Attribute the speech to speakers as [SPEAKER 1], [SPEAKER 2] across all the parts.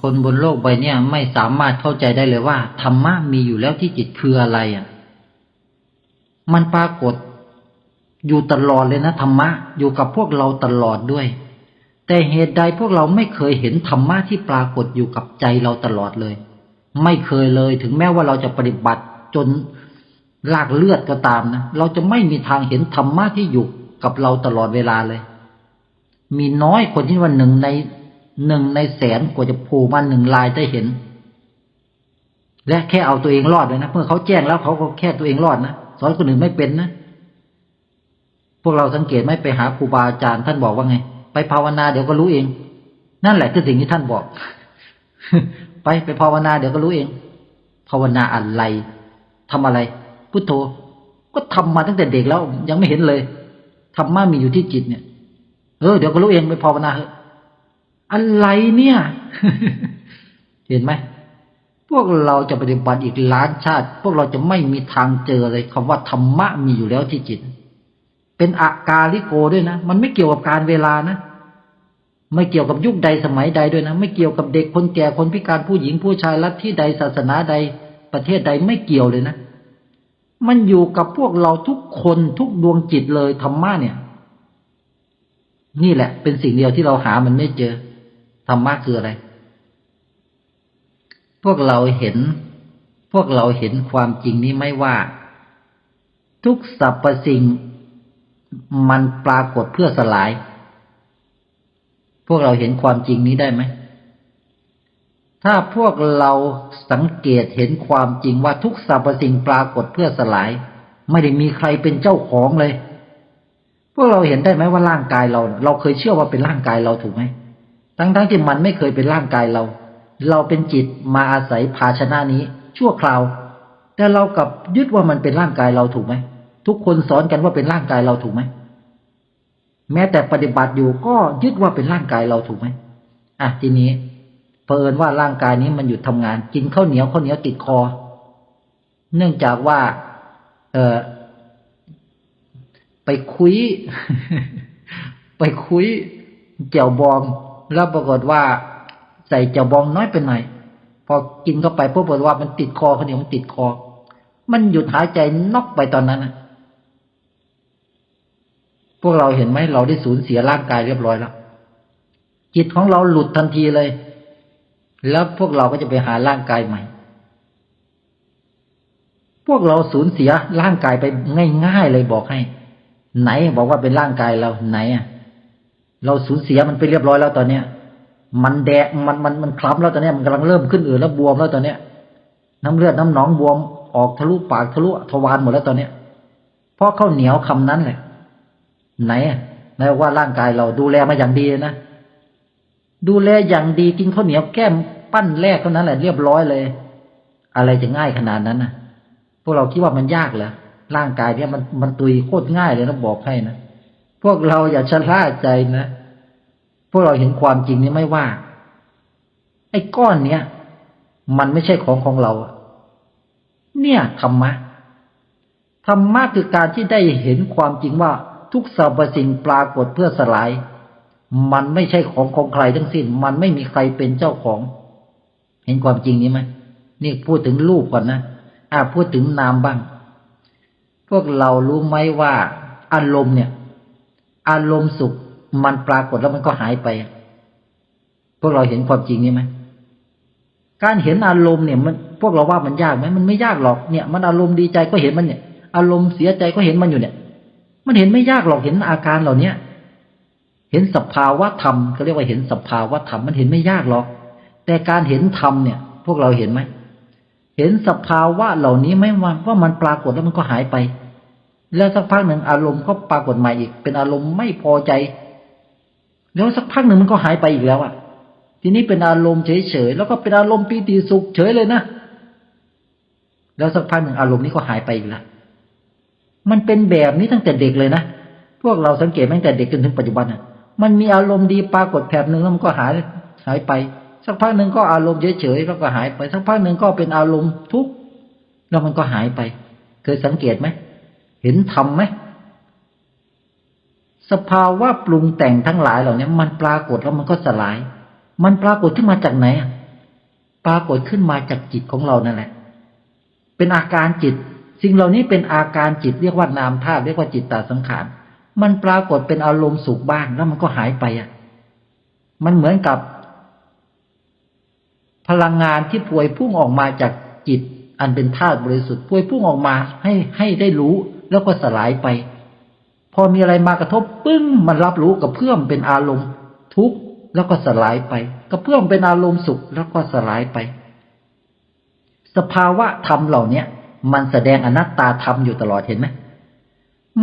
[SPEAKER 1] คนบนโลกใบนี้ไม่สามารถเข้าใจได้เลยว่าธรรมะมีอยู่แล้วที่จิตคืออะไรอะ มันปรากฏอยู่ตลอดเลยนะธรรมะอยู่กับพวกเราตลอดด้วย แต่เหตุใดพวกเราไม่เคยเห็นธรรมะที่ปรากฏอยู่กับใจเราตลอดเลย ไม่เคยเลยถึงแม้ว่าเราจะปฏิบัติจนลากเลือดก็ตามนะเราจะไม่มีทางเห็นธรรมะที่อยู่กับเราตลอดเวลาเลย มีน้อยคนที่ว่าหนึ่งใน หนึ่งในแสนกว่าจะผล่มาหนึ่งลายได้เห็น และแค่เอาตัวเองรอดเลยนะเมื่อเขาแจ้งแล้วเขาก็แค่ตัวเองรอดนะสอนคนอื่นไม่เป็นนะพวกเราสังเกตไหมไปหาครูบาอาจารย์ท่านบอกว่าไง ไปภาวนาเดี๋ยวก็รู้เอง นั่นแหละคือสิ่งที่ท่านบอก ไปไปภาวนาเดี๋ยวก็รู้เอง ภาวนาอะไรทำอะไร พุทโธ ก็ทำมาตั้งแต่เด็กแล้วยังไม่เห็นเลยธรรมะมีอยู่ที่จิตเนี่ยเออเดี๋ยวก็รู้เองไปภาวนาเถอะ อะไรเนี่ย เห็นไหม พวกเราจะปฏิบัติอีกล้านชาติ พวกเราจะไม่มีทางเจอเลยคำว่าธรรมะมีอยู่แล้วที่จิต เป็นอากาลิโกด้วยนะ มันไม่เกี่ยวกับการเวลานะไม่เกี่ยวกับยุคใดสมัยใดด้วยนะ ไม่เกี่ยวกับเด็กคนแก่คนพิการผู้หญิงผู้ชายลัทธิใดศาสนาใดประเทศใดไม่เกี่ยวเลยนะ มันอยู่กับพวกเราทุกคนทุกดวงจิตเลยธรรมะเนี่ย นี่แหละ เป็นสิ่งเดียวที่เราหามันไม่เจอ ธรรมะคืออะไร พวกเราเห็น พวกเราเห็นความจริงนี้ไหม่ว่า ทุกสรรพสิ่งมันปรากฏเพื่อสลาย พวกเราเห็นความจริงนี้ได้ไหม ถ้าพวกเราสังเกตเห็นความจริงว่าทุกสรรพสิ่งปรากฏเพื่อสลาย ไม่ได้มีใครเป็นเจ้าของเลย พวกเราเห็นได้ไหมว่าร่างกายเรา เราเคยเชื่อว่าเป็นร่างกายเราถูกไหม ทั้งๆที่มันไม่เคยเป็นร่างกายเรา เราเป็นจิตมาอาศัยภาชนะนี้ ชั่วคราว แต่เรากับยึดว่ามันเป็นร่างกายเราถูกไหมทุกคนสอนกันว่าเป็นร่างกายเราถูกไหมแม้แต่ปฏิบัติอยู่ก็ยึดว่าเป็นร่างกายเราถูกไหมอะทีนี้เผอิญว่าร่างกายนี้มันหยุดทำงานกินข้าวเหนียวข้าวเหนียวติดคอ เนื่องจากว่า เออไปคุย ไปคุยเจียวบอง แล้วปรากฏว่าใส่เจียวบองน้อยไปหน่อยพอกินเข้าไปพบว่ามันติดคอข้าวเหนียวมันติดคอ มันหยุดหายใจนอกไปตอนนั้นนะพวกเราเห็นไหมเราได้สูญเสียร่างกายเรียบร้อยแล้วจิตของเราหลุดทันทีเลย แล้วพวกเราก็จะไปหาร่างกายใหม่ พวกเราสูญเสียร่างกายไปง่ายๆเลยบอกให้ ไหนบอกว่าเป็นร่างกายเราไหนอะ เราสูญเสียมันไปเรียบร้อยแล้วตอนเนี้ย มันแดงมันมันมันคล้ำแล้วตอนเนี้ยมันกำลังเริ่มขึ้นอืดแล้วบวมแล้วตอนเนี้ย น้ำเลือดน้ำหนองบวมออกทะลุปากทะลุทวารหมดแล้วตอนเนี้ยเพราะข้าวเหนียวคำนั้นแหละไหนอะไหนว่าร่างกายเราดูแลมาอย่างดีนะดูแลอย่างดีกินข้าวเหนียวแก้มปั้นแรกเท่านั้นแหละเรียบร้อยเลย อะไรจะง่ายขนาดนั้นนะพวกเราคิดว่ามันยากเหรอร่างกายเนี่ยมันมันตุยโคตรง่ายเลยนะบอกให้นะ พวกเราอย่าชะล่าใจนะ พวกเราเห็นความจริงนี้ไม่ว่า ไอ้ก้อนเนี้ยมันไม่ใช่ของของเรา เนี่ยธรรมะ ธรรมะคือการที่ได้เห็นความจริงว่าทุกสรรพสิ่งปรากฏเพื่อสลาย มันไม่ใช่ของของใครทั้งสิ้น มันไม่มีใครเป็นเจ้าของ เห็นความจริงนี้ไหมนี่พูดถึงรูปก่อนนะอ่าพูดถึงนามบ้าง พวกเรารู้ไหมว่าอารมณ์เนี่ย อารมณ์สุขมันปรากฏแล้วมันก็หายไป พวกเราเห็นความจริงนี้ไหมการเห็นอารมณ์เนี่ยมันพวกเราว่ามันยากไหมมันไม่ยากหรอกเนี่ย มันอารมณ์ดีใจก็เห็นมันเนี่ย อารมณ์เสียใจก็เห็นมันอยู่เนี่ย มันเห็นไม่ยากหรอกเห็นอาการเหล่าเนี้ยเห็นสภาวะธรรมก็เรียกว่าเห็นสภาวะธรรมมันเห็นไม่ยากหรอก แต่การเห็นธรรมเนี่ย พวกเราเห็นไหมเห็นสภาวะเหล่านี้ไหมว่าว่ามันปรากฏแล้วมันก็หายไป แล้วสักพักหนึ่งอารมณ์ก็ปรากฏใหม่อีก เป็นอารมณ์ไม่พอใจ แล้วสักพักหนึ่งมันก็หายไปอีกแล้วอะ ทีนี้เป็นอารมณ์เฉยๆแล้วก็เป็นอารมณ์ปีติสุขเฉยเลยนะแล้วสักพักหนึ่งอารมณ์นี้ก็หายไปอีกแล้วมันเป็นแบบนี้ตั้งแต่เด็กเลยนะพวกเราสังเกตตั้งแต่เด็กจนถึงปัจจุบันอะ มันมีอารมณ์ดีปรากฏแผบหนึ่งแล้วมันก็หายหายไป สักพักหนึ่งก็อารมณ์เฉยๆแล้วก็หายไป สักพักหนึ่งก็เป็นอารมณ์ทุกข์แล้วมันก็หายไป เคยสังเกตไหม เห็นธรรมไหมสภาวะปรุงแต่งทั้งหลายเหล่านี้มันปรากฏแล้วมันก็สลาย มันปรากฏขึ้นมาจากไหนอะปรากฏขึ้นมาจากจิตของเรานั่นแหละ เป็นอาการจิต สิ่งเหล่านี้เป็นอาการจิตเรียกว่านามธาตุเรียกว่าจิตตาสังขาร มันปรากฏเป็นอารมณ์สุขบ้างแล้วมันก็หายไปอะ มันเหมือนกับ พลังงานที่พวยพุ่งออกมาจากจิต อันเป็นธาตุบริสุทธิ์พวยพุ่งออกมาให้ให้ได้รู้ แล้วก็สลายไป พอมีอะไรมากระทบปึ้งมันรับรู้กับเพื่อมเป็นอารมณ์ทุกข์แล้วก็สลายไปกระเพื่อมเป็นอารมณ์สุขแล้วก็สลายไป สภาวะธรรมเหล่าเนี้ยมันแสดงอนัตตาธรรมอยู่ตลอดเห็นไหม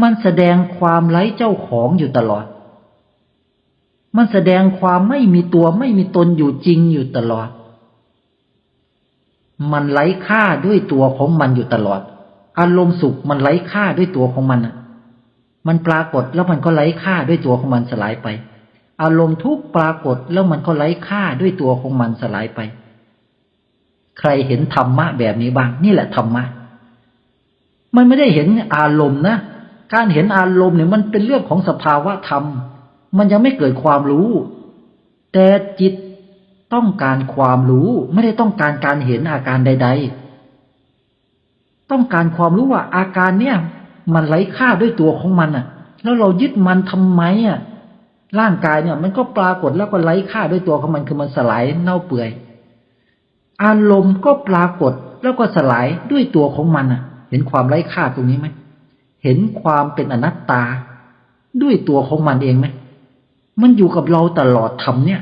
[SPEAKER 1] มันแสดงความไร้เจ้าของอยู่ตลอด มันแสดงความไม่มีตัวไม่มีตนอยู่จริงอยู่ตลอด มันไร้ค่าด้วยตัวของมันอยู่ตลอด อารมณ์สุขมันไร้ค่าด้วยตัวของมันอะ มันปรากฏแล้วมันก็ไร้ค่าด้วยตัวของมันสลายไป อารมณ์ทุกปรากฏแล้วมันก็ไร้ค่าด้วยตัวของมันสลายไป ใครเห็นธรรมะแบบนี้บ้าง นี่แหละธรรมะ มันไม่ได้เห็นอารมณ์นะการเห็นอารมณ์เนี่ยมันเป็นเรื่องของสภาวะธรรม มันยังไม่เกิดความรู้ แต่จิตต้องการความรู้ไม่ได้ต้องการการเห็นอาการใด ๆ ต้องการความรู้ว่าอาการเนี่ย มันไร้ค่าด้วยตัวของมันอะ แล้วเรายึดมันทำไมอะ ร่างกายเนี่ย มันก็ปรากฏแล้วก็ไร้ค่าด้วยตัวของมันคือมันสลายเน่าเปื่อย อารมณ์ก็ปรากฏแล้วก็สลายด้วยตัวของมันอะ เห็นความไร้ค่าตรงนี้ไหมเห็นความเป็นอนัตตา ด้วยตัวของมันเองไหมมันอยู่กับเราตลอดทำเนี่ย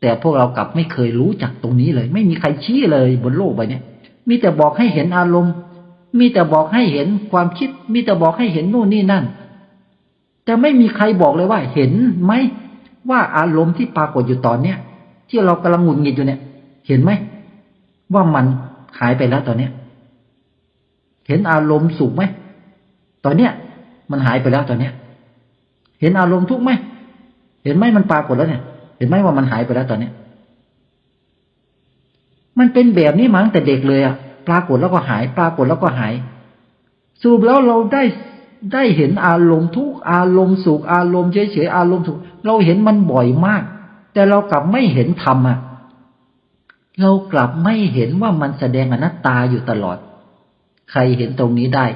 [SPEAKER 1] แต่พวกเรากลับไม่เคยรู้จักตรงนี้เลย ไม่มีใครชี้เลยบนโลกใบนี้ มีแต่บอกให้เห็นอารมณ์ มีแต่บอกให้เห็นความคิด มีแต่บอกให้เห็นโน่นนี่นั่น แต่ไม่มีใครบอกเลยว่าเห็นไหมว่าอารมณ์ที่ปรากฏอยู่ตอนเนี้ยที่เรากำลังหงุดหงิดอยู่เนี่ย เห็นไหมว่ามันหายไปแล้วตอนเนี้ย เห็นอารมณ์สุขไหมตอนเนี้ย มันหายไปแล้วตอนเนี้ย เห็นอารมณ์ทุกข์ไหมเห็นไหมมันปรากฏแล้วเนี่ย เห็นไหมว่ามันหายไปแล้วตอนเนี้ย เป็นแบบนี้มาตั้งแต่เด็กเลยอะปรากฏแล้วก็หาย ปรากฏแล้วก็หาย สรุปแล้วเราได้ได้เห็นอารมณ์ทุกอารมณ์สุขอารมณ์เฉยๆอารมณ์สุขเราเห็นมันบ่อยมาก แต่เรากลับไม่เห็นธรรมอะเรากลับไม่เห็นว่ามันแสดงอนัตตาอยู่ตลอด ใครเห็นตรงนี้ได้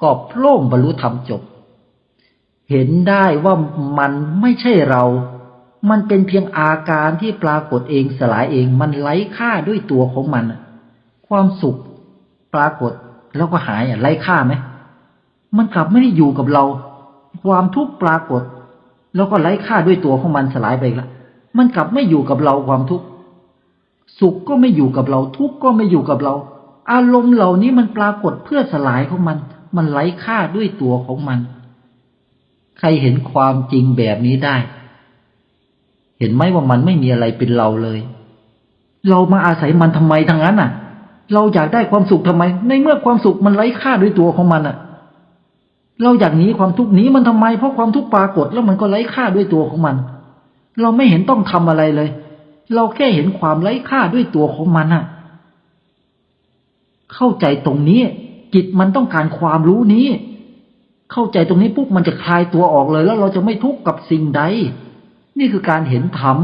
[SPEAKER 1] ก็โพร่งบรรลุธรรมจบ เห็นได้ว่ามันไม่ใช่เรา มันเป็นเพียงอาการที่ปรากฏเองสลายเองมันไร้ค่าด้วยตัวของมัน ความสุขปรากฏแล้วก็หายอะไร้ค่าไหมมันกลับไม่ได้อยู่กับเรา ความทุกข์ปรากฏ แล้วก็ไร้ค่าด้วยตัวของมันสลายไปละมันกลับไม่อยู่กับเราความทุกข์สุขก็ไม่อยู่กับเรา ทุกข์ก็ไม่อยู่กับเรา อารมณ์เหล่านี้มันปรากฏเพื่อสลายของมัน มันไร้ค่าด้วยตัวของมัน ใครเห็นความจริงแบบนี้ได้ เห็นไหมว่ามันไม่มีอะไรเป็นเราเลย เรามาอาศัยมันทำไมทางนั้นอะ เราอยากได้ความสุขทำไม ในเมื่อความสุขมันไร้ค่าด้วยตัวของมันอะ เราอยากหนีความทุกข์หนีมันทำไม เพราะความทุกข์ปรากฏแล้วมันก็ไร้ค่าด้วยตัวของมัน เราไม่เห็นต้องทำอะไรเลย เราแค่เห็นความไร้ค่าด้วยตัวของมันอะ เข้าใจตรงนี้ จิตมันต้องการความรู้นี้ เข้าใจตรงนี้ปุ๊บมันจะคลายตัวออกเลย แล้วเราจะไม่ทุกข์กับสิ่งใด นี่คือการเห็นธรรม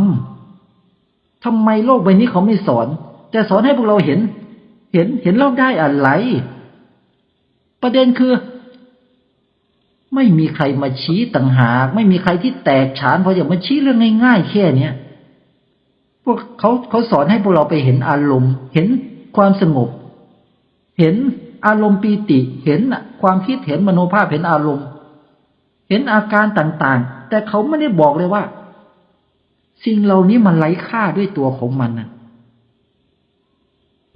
[SPEAKER 1] ทำไมโลกใบนี้เขาไม่สอน แต่สอนให้พวกเราเห็น เห็นเห็นเราได้อะไร ประเด็นคือ ไม่มีใครมาชี้ต่างหาก ไม่มีใครที่แตกฉานเพราะอย่างมาชี้เรื่องง่ายๆแค่เนี้ยพวกเขาเขาสอนให้พวกเราไปเห็นอารมณ์ เห็นความสงบ เห็นอารมณ์ปีติ เห็นความคิดเห็นมโนภาพเห็นอารมณ์ เห็นอาการต่างๆ แต่เขาไม่ได้บอกเลยว่า สิ่งเหล่านี้มันไร้ค่าด้วยตัวของมันน่ะ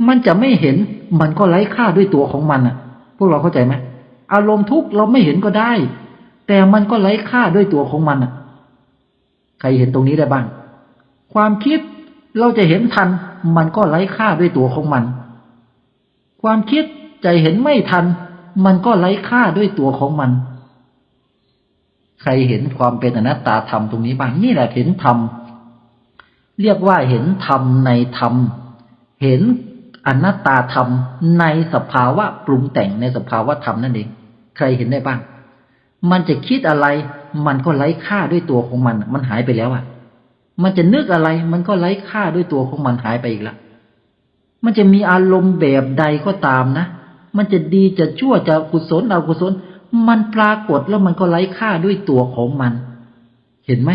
[SPEAKER 1] มันจะไม่เห็นมันก็ไร้ค่าด้วยตัวของมันน่ะ พวกเราเข้าใจไหมอารมณ์ทุกข์เราไม่เห็นก็ได้ แต่มันก็ไร้ค่าด้วยตัวของมันน่ะ ใครเห็นตรงนี้ได้บ้าง ความคิดเราจะเห็นทัน มันก็ไร้ค่าด้วยตัวของมัน ความคิดใจเห็นไม่ทัน มันก็ไร้ค่าด้วยตัวของมัน ใครเห็นความเป็นอนัตตาธรรมตรงนี้บ้างนี่แหละเห็นธรรม เรียกว่าเห็นธรรมในธรรม เห็นอนัตตาธรรมในสภาวะปรุงแต่งในสภาวะธรรมนั่นเอง ใครเห็นได้บ้าง มันจะคิดอะไร มันก็ไร้ค่าด้วยตัวของมัน มันหายไปแล้วอะ มันจะนึกอะไร มันก็ไร้ค่าด้วยตัวของมันหายไปอีกละมันจะมีอารมณ์แบบใดก็ตามนะ มันจะดีจะชั่วจะกุศลอกุศล มันปรากฏแล้วมันก็ไร้ค่าด้วยตัวของมัน เห็นไหม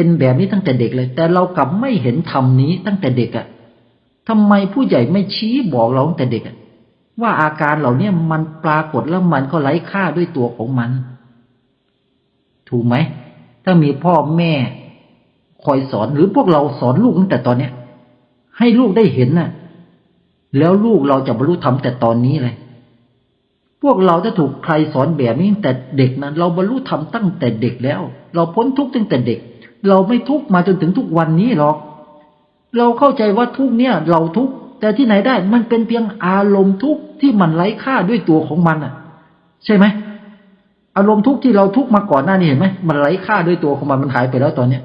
[SPEAKER 1] เป็นแบบนี้ตั้งแต่เด็กเลย แต่เรากลับไม่เห็นธรรมนี้ตั้งแต่เด็กอะ่ะทำไมผู้ใหญ่ไม่ชี้บอกเราตั้งแต่เด็กอะว่าอาการเหล่านี้มันปรากฏแล้วมันก็ไร้ค่าด้วยตัวของมัน ถูกไหม ถ้ามีพ่อแม่คอยสอนหรือพวกเราสอนลูกตั้งแต่ตอนเนี้ย ให้ลูกได้เห็นน่ะ แล้วลูกเราจะบรรลุธรรมแต่ตอนนี้เลย พวกเราถ้าถูกใครสอนแบบนี้ตั้งแต่เด็กนั้น เราบรรลุธรรมตั้งแต่เด็กแล้ว เราพ้นทุกข์ตั้งแต่เด็ก เราไม่ทุกมาจนถึงทุกวันนี้หรอก เราเข้าใจว่าทุกเนี่ย เราทุกแต่ที่ไหนได้มันเป็นเพียงอารมณ์ทุกที่มันไร้ค่าด้วยตัวของมันอะ ใช่ไหมอารมณ์ทุกที่เราทุกมาก่อนหน้านี้เห็นไหมมันไร้ค่าด้วยตัวของมันมันหายไปแล้วตอนเนี้ย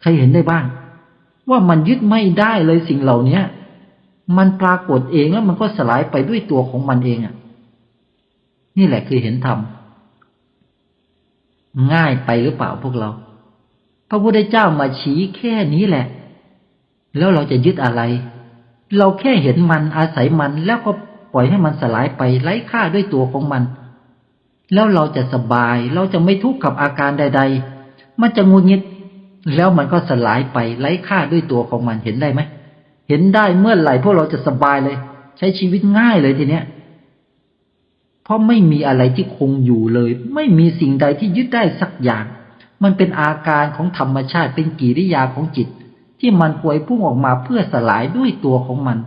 [SPEAKER 1] ใครเห็นได้บ้าง ว่ามันยึดไม่ได้เลยสิ่งเหล่าเนี้ยมันปรากฏเองแล้วมันก็สลายไปด้วยตัวของมันเองอะ นี่แหละคือเห็นธรรมง่ายไปหรือเปล่าพวกเรา พระพุทธเจ้ามาชี้แค่นี้แหละ แล้วเราจะยึดอะไร เราแค่เห็นมันอาศัยมันแล้วก็ปล่อยให้มันสลายไปไร้ค่าด้วยตัวของมัน แล้วเราจะสบายเราจะไม่ทุกข์กับอาการใด ๆ มันจะงุนงิด แล้วมันก็สลายไปไร้ค่าด้วยตัวของมันเห็นได้ไหมเห็นได้เมื่อไหร่พวกเราจะสบายเลย ใช้ชีวิตง่ายเลยทีเนี้ยเพราะไม่มีอะไรที่คงอยู่เลย ไม่มีสิ่งใดที่ยึดได้สักอย่าง มันเป็นอาการของธรรมชาติเป็นกิริยาของจิต ที่มันป่วยพุ่งออกมาเพื่อสลายด้วยตัวของมัน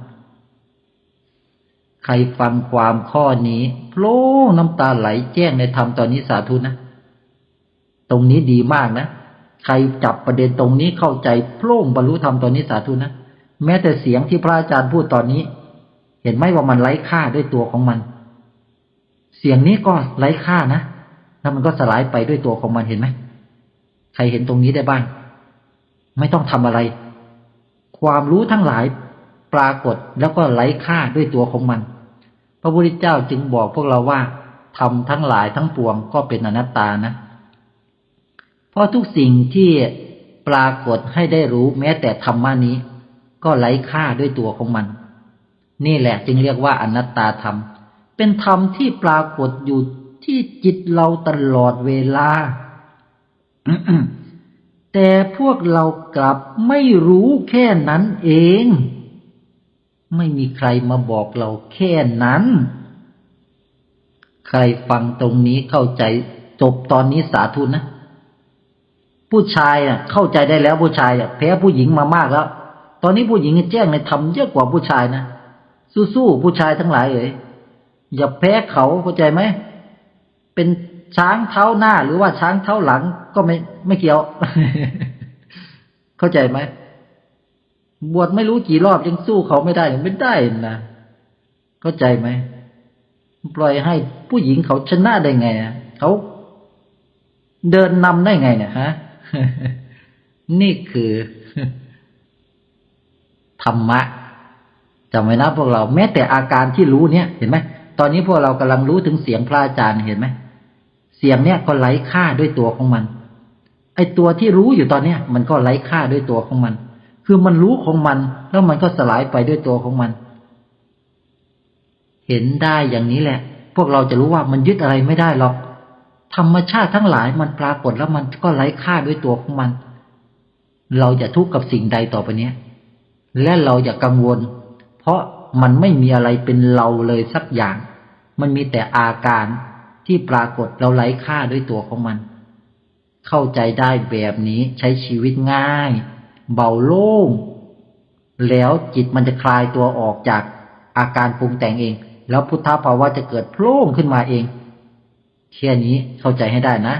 [SPEAKER 1] ใครฟังความข้อนี้โผล่น้ำตาไหลแจ้งในธรรมตอนนี้สาธุนะ ตรงนี้ดีมากนะ ใครจับประเด็นตรงนี้เข้าใจโพร่งบรรลุธรรมตอนนี้สาธุนะ แม้แต่เสียงที่พระอาจารย์พูดตอนนี้ เห็นไหมว่ามันไร้ค่าด้วยตัวของมัน เสียงนี้ก็ไร้ค่านะแล้วมันก็สลายไปด้วยตัวของมันเห็นไหม ครเห็นตรงนี้ได้บ้าง ไม่ต้องทำอะไร ความรู้ทั้งหลายปรากฏแล้วก็ไร้ค่าด้วยตัวของมัน พระพุทธเจ้าจึงบอกพวกเราว่าทำทั้งหลายทั้งปวงก็เป็นอนัตตานะ เพราะทุกสิ่งที่ปรากฏให้ได้รู้แม้แต่ธรรมานี้ ก็ไร้ค่าด้วยตัวของมัน นี่แหละจึงเรียกว่าอนัตตาธรรม เป็นธรรมที่ปรากฏอยู่ที่จิตเราตลอดเวลา แต่พวกเรากลับไม่รู้แค่นั้นเอง ไม่มีใครมาบอกเราแค่นั้น ใครฟังตรงนี้เข้าใจจบตอนนี้สาธุนะ ผู้ชายอะ เข้าใจได้แล้วผู้ชายอะแพ้ผู้หญิงมามากแล้ว ตอนนี้ผู้หญิงแจ้งในธรรมเยอะกว่าผู้ชายนะสู้ๆผู้ชายทั้งหลายเอ๋ยอย่าแพ้เขาเข้าใจไหมเป็น ช้างเท้าหน้า หรือว่าช้างเท้าหลังก็ไม่ไม่เกี่ยว เข้าใจไหมบวชไม่รู้กี่รอบยังสู้เขาไม่ได้ไม่ได้นะเข้าใจไหมปล่อยให้ผู้หญิงเขาชนะได้ไงเขาเดินนำได้ไงเนี่ยฮะนี่คือ ธรรมะจำไว้นะพวกเรา แม้แต่อาการที่รู้เนี่ย เห็นไหมตอนนี้พวกเรากำลังรู้ถึงเสียงพระอาจารย์เห็นไหม เสียงเนี่ยก็ไร้ค่าด้วยตัวของมัน ไอตัวที่รู้อยู่ตอนเนี้ยมันก็ไร้ค่าด้วยตัวของมัน คือมันรู้ของมัน แล้วมันก็สลายไปด้วยตัวของมัน เห็นได้อย่างนี้แหละ พวกเราจะรู้ว่ามันยึดอะไรไม่ได้หรอก ธรรมชาติทั้งหลายมันปรากฏแล้วมันก็ไร้ค่าด้วยตัวของมัน เราจะทุกข์กับสิ่งใดต่อไปเนี้ย และเราอย่ากังวล เพราะมันไม่มีอะไรเป็นเราเลยสักอย่าง มันมีแต่อาการ ที่ปรากฏเราไร้ค่าด้วยตัวของมัน เข้าใจได้แบบนี้ใช้ชีวิตง่าย เบาโล่ง แล้วจิตมันจะคลายตัวออกจากอาการปรุงแต่งเอง แล้วพุทธภาวะจะเกิดโล่งขึ้นมาเองแค่นี้เข้าใจให้ได้นะ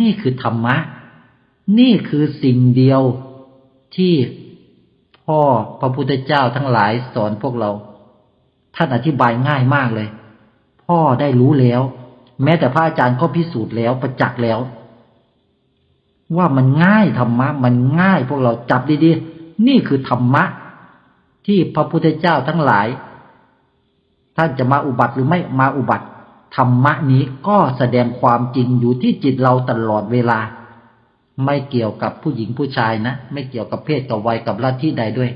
[SPEAKER 1] นี่คือธรรมะ นี่คือสิ่งเดียวที่พ่อพระพุทธเจ้าทั้งหลายสอนพวกเรา ท่านอธิบายง่ายมากเลย พ่อได้รู้แล้ว แม้แต่พระอาจารย์ก็พิสูจน์แล้วประจักษ์แล้ว ว่ามันง่ายธรรมะ มันง่ายพวกเราจับดีๆ นี่คือธรรมะ ที่พระพุทธเจ้าทั้งหลาย ท่านจะมาอุบัติหรือไม่มาอุบัติธรรมะนี้ก็แสดงความจริงอยู่ที่จิตเราตลอดเวลา ไม่เกี่ยวกับผู้หญิงผู้ชายนะ ไม่เกี่ยวกับเพศกับวัยกับลัทธิใดด้วย